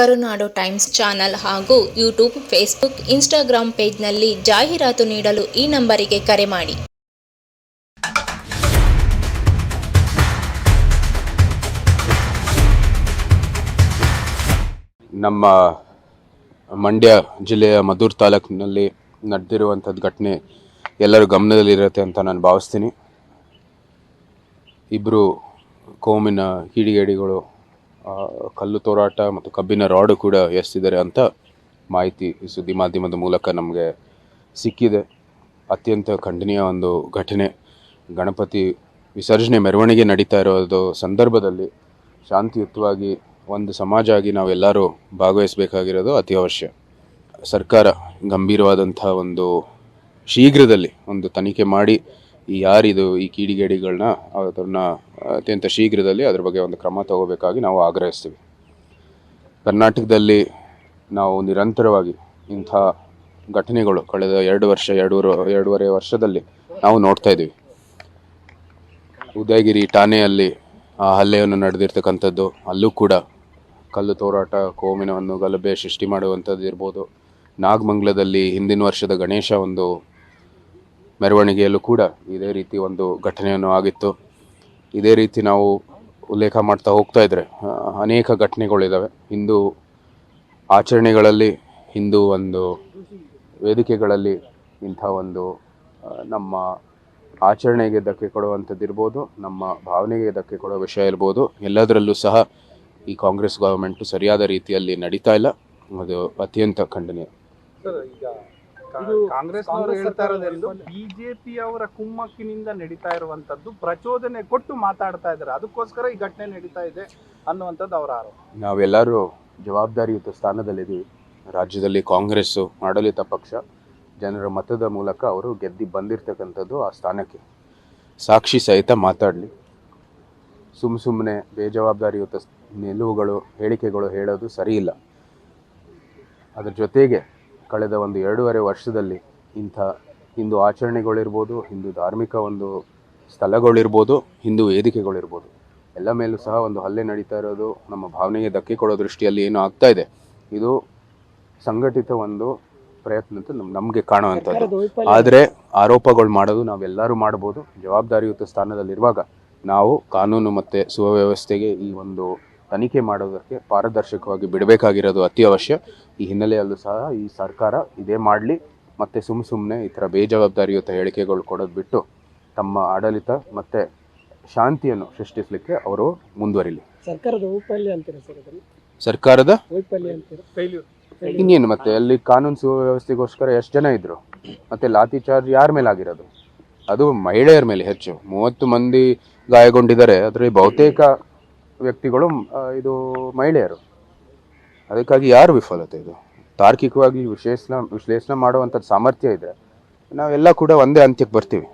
ಕರುನಾಡು times channel ಹಾಗೂ YouTube, Facebook Instagram ಪೇಜ್ನಲ್ಲಿ ಜಾಹೀರಾತು ನೀಡಲು ಈ ನಂಬರಿಗೆ ಕರೆ ಮಾಡಿ. ನಮ್ಮ ಮಂಡ್ಯ ಜಿಲ್ಲೆಯ ಮದ್ದೂರು ತಾಲೂಕಿನಲ್ಲಿ ನಡೆದಿರುವಂಥದ್ದು ಘಟನೆ ಎಲ್ಲರೂ ಗಮನದಲ್ಲಿರುತ್ತೆ ಅಂತ ನಾನು ಭಾವಿಸ್ತೀನಿ. ಇಬ್ಬರು ಕೋಮಿನ ಕಿಡಿಗೇಡಿಗಳು ಕಲ್ಲು ತೋರಾಟ ಮತ್ತು ಕಬ್ಬಿನ ರಾಡು ಕೂಡ ಎಸ್ತಿದ್ದಾರೆ ಅಂತ ಮಾಹಿತಿ ಸುದ್ದಿ ಮಾಧ್ಯಮದ ಮೂಲಕ ನಮಗೆ ಸಿಕ್ಕಿದೆ. ಅತ್ಯಂತ ಖಂಡನೀಯ ಒಂದು ಘಟನೆ. ಗಣಪತಿ ವಿಸರ್ಜನೆ ಮೆರವಣಿಗೆ ನಡೀತಾ ಇರೋದು ಸಂದರ್ಭದಲ್ಲಿ ಶಾಂತಿಯುತವಾಗಿ ಒಂದು ಸಮಾಜ ಆಗಿ ನಾವೆಲ್ಲರೂ ಭಾಗವಹಿಸಬೇಕಾಗಿರೋದು ಅತಿ ಅವಶ್ಯ ಸರ್ಕಾರ ಗಂಭೀರವಾದಂಥ ಒಂದು ಶೀಘ್ರದಲ್ಲಿ ಒಂದು ತನಿಖೆ ಮಾಡಿ ಈ ಯಾರಿದು ಈ ಕೀಡಿಗೇಡಿಗಳನ್ನ, ಅದನ್ನ ಅತ್ಯಂತ ಶೀಘ್ರದಲ್ಲಿ ಅದ್ರ ಬಗ್ಗೆ ಒಂದು ಕ್ರಮ ತಗೋಬೇಕಾಗಿ ನಾವು ಆಗ್ರಹಿಸ್ತೀವಿ. ಕರ್ನಾಟಕದಲ್ಲಿ ನಾವು ನಿರಂತರವಾಗಿ ಇಂಥ ಘಟನೆಗಳು ಕಳೆದ ಎರಡು ವರ್ಷ ಎರಡೂವರೆ ಎರಡೂವರೆ ವರ್ಷದಲ್ಲಿ ನಾವು ನೋಡ್ತಾ ಇದ್ದೀವಿ. ಉದಯಗಿರಿ ಠಾಣೆಯಲ್ಲಿ ಆ ಹಲ್ಲೆಯನ್ನು ನಡೆದಿರ್ತಕ್ಕಂಥದ್ದು, ಅಲ್ಲೂ ಕೂಡ ಕಲ್ಲು ತೋರಾಟ, ಕೋಮಿನವನ್ನು ಗಲಭೆ ಸೃಷ್ಟಿ ಮಾಡುವಂಥದ್ದು ಇರ್ಬೋದು ನಾಗಮಂಗಲದಲ್ಲಿ ಹಿಂದಿನ ವರ್ಷದ ಗಣೇಶ ಒಂದು ಮೆರವಣಿಗೆಯಲ್ಲೂ ಕೂಡ ಇದೇ ರೀತಿ ಒಂದು ಘಟನೆಯನ್ನು ಆಗಿತ್ತು. ಇದೇ ರೀತಿ ನಾವು ಉಲ್ಲೇಖ ಮಾಡ್ತಾ ಹೋಗ್ತಾ ಇದ್ದರೆ ಅನೇಕ ಘಟನೆಗಳಿದ್ದಾವೆ ಹಿಂದೂ ಆಚರಣೆಗಳಲ್ಲಿ, ಹಿಂದೂ ಒಂದು ವೇದಿಕೆಗಳಲ್ಲಿ ಇಂಥ ಒಂದು ನಮ್ಮ ಆಚರಣೆಗೆ ಧಕ್ಕೆ ಕೊಡುವಂಥದ್ದು ಇರ್ಬೋದು, ನಮ್ಮ ಭಾವನೆಗೆ ಧಕ್ಕೆ ಕೊಡೋ ವಿಷಯ ಇರ್ಬೋದು, ಎಲ್ಲದರಲ್ಲೂ ಸಹ ಈ ಕಾಂಗ್ರೆಸ್ ಗೌರ್ಮೆಂಟು ಸರಿಯಾದ ರೀತಿಯಲ್ಲಿ ನಡೀತಾ ಇಲ್ಲ. ಅದು ಅತ್ಯಂತ ಖಂಡನೀಯ. ಕಾಂಗ್ರೆಸ್ ಹೇಳ್ತಾ ಬಿಜೆಪಿ ಅವರ ಕುಮ್ಮಕ್ಕಿನಿಂದ ನಡೀತಾ ಇರುವಂತದ್ದು ಪ್ರಚೋದನೆ ಕೊಟ್ಟು ಮಾತಾಡ್ತಾ ಇದ್ದಾರೆ. ಅದಕ್ಕೋಸ್ಕರ ಈ ಘಟನೆ ನಡೀತಾ ಇದೆ ಅನ್ನುವಂಥದ್ದು ಅವರ ಆರೋಪ. ನಾವೆಲ್ಲರೂ ಜವಾಬ್ದಾರಿಯುತ ಸ್ಥಾನದಲ್ಲಿದ್ದೀವಿ. ರಾಜ್ಯದಲ್ಲಿ ಕಾಂಗ್ರೆಸ್ಸು ಆಡಳಿತ ಪಕ್ಷ ಜನರ ಮತದ ಮೂಲಕ ಅವರು ಗೆದ್ದಿ ಬಂದಿರತಕ್ಕಂಥದ್ದು ಆ ಸ್ಥಾನಕ್ಕೆ. ಸಾಕ್ಷಿ ಸಹಿತ ಮಾತಾಡಲಿ. ಸುಮ್ಮ ಸುಮ್ಮನೆ ಬೇಜವಾಬ್ದಾರಿಯುತ ನಿಲುವುಗಳು ಹೇಳಿಕೆಗಳು ಹೇಳೋದು ಸರಿ ಇಲ್ಲ ಅದ್ರ ಜೊತೆಗೆ ಕಳೆದ ಒಂದು ಎರಡೂವರೆ ವರ್ಷದಲ್ಲಿ ಇಂಥ ಹಿಂದೂ ಆಚರಣೆಗಳಿರ್ಬೋದು ಹಿಂದೂ ಧಾರ್ಮಿಕ ಒಂದು ಸ್ಥಳಗಳಿರ್ಬೋದು ಹಿಂದೂ ವೇದಿಕೆಗಳಿರ್ಬೋದು. ಎಲ್ಲ ಮೇಲೂ ಸಹ ಒಂದು ಹಲ್ಲೆ ನಡೀತಾ ಇರೋದು ನಮ್ಮ ಭಾವನೆಗೆ ಧಕ್ಕೆ ಕೊಡೋ ದೃಷ್ಟಿಯಲ್ಲಿ ಏನು ಆಗ್ತಾ ಇದೆ. ಇದು ಸಂಘಟಿತ ಒಂದು ಪ್ರಯತ್ನ ಅಂತ ನಮಗೆ ನಮ್ಗೆ ಕಾಣುವಂಥದ್ದು. ಆದರೆ ಆರೋಪಗಳು ಮಾಡೋದು ನಾವೆಲ್ಲರೂ ಮಾಡ್ಬೋದು. ಜವಾಬ್ದಾರಿಯುತ ಸ್ಥಾನದಲ್ಲಿರುವಾಗ ನಾವು ಕಾನೂನು ಮತ್ತು ಸುವ್ಯವಸ್ಥೆಗೆ ಈ ಒಂದು ತನಿಖೆ ಮಾಡೋದಕ್ಕೆ ಪಾರದರ್ಶಕವಾಗಿ ಬಿಡಬೇಕಾಗಿರೋದು ಅತಿ ಅವಶ್ಯ ಈ ಹಿನ್ನೆಲೆಯಲ್ಲೂ ಸಹ ಈ ಸರ್ಕಾರ ಇದೇ ಮಾಡಲಿ ಮತ್ತು ಸುಮ್ಮ ಸುಮ್ಮನೆ ಈ ಥರ ಬೇಜವಾಬ್ದಾರಿಯುತ ಹೇಳಿಕೆಗಳು ಕೊಡೋದು ಬಿಟ್ಟು ತಮ್ಮ ಆಡಳಿತ ಮತ್ತು ಶಾಂತಿಯನ್ನು ಸೃಷ್ಟಿಸಲಿಕ್ಕೆ ಅವರು ಮುಂದುವರಿಲಿ. ಸರ್ಕಾರದ ವೈಫಲ್ಯ ಅಂತೀರಾ ಸರ್ ಅದನ್ನು? ಸರ್ಕಾರದ? ವೈಫಲ್ಯ ಅಂತೀರಾ? ಫೇಲ್ಯೂರ್. ಇನ್ನೇನು ಮತ್ತೆ ಅಲ್ಲಿ ಕಾನೂನು ಸುವ್ಯವಸ್ಥೆಗೋಸ್ಕರ ಎಷ್ಟು ಜನ ಇದ್ರು? ಮತ್ತೆ ಲಾತಿ ಚಾರ್ಜ್ ಯಾರ ಮೇಲೆ ಆಗಿರೋದು? ಅದು ಮಹಿಳೆಯರ ಮೇಲೆ ಹೆಚ್ಚು. ಮೂವತ್ತು ಮಂದಿ ಗಾಯಗೊಂಡಿದ್ದಾರೆ. ಅದರಲ್ಲಿ ಬಹುತೇಕ ವ್ಯಕ್ತಿಗಳು ಇದು ಮಹಿಳೆಯರು. ಅದಕ್ಕಾಗಿ ಯಾರು ವಿಫಲತೆ ಇದು? ತಾರ್ಕಿಕವಾಗಿ ವಿಶ್ಲೇಷಣೆ ವಿಶ್ಲೇಷಣೆ ಮಾಡುವಂಥದ್ದು ಸಾಮರ್ಥ್ಯ ಇದೆ. ನಾವೆಲ್ಲ ಕೂಡ ಒಂದೇ ಅಂತ್ಯಕ್ಕೆ ಬರ್ತೀವಿ.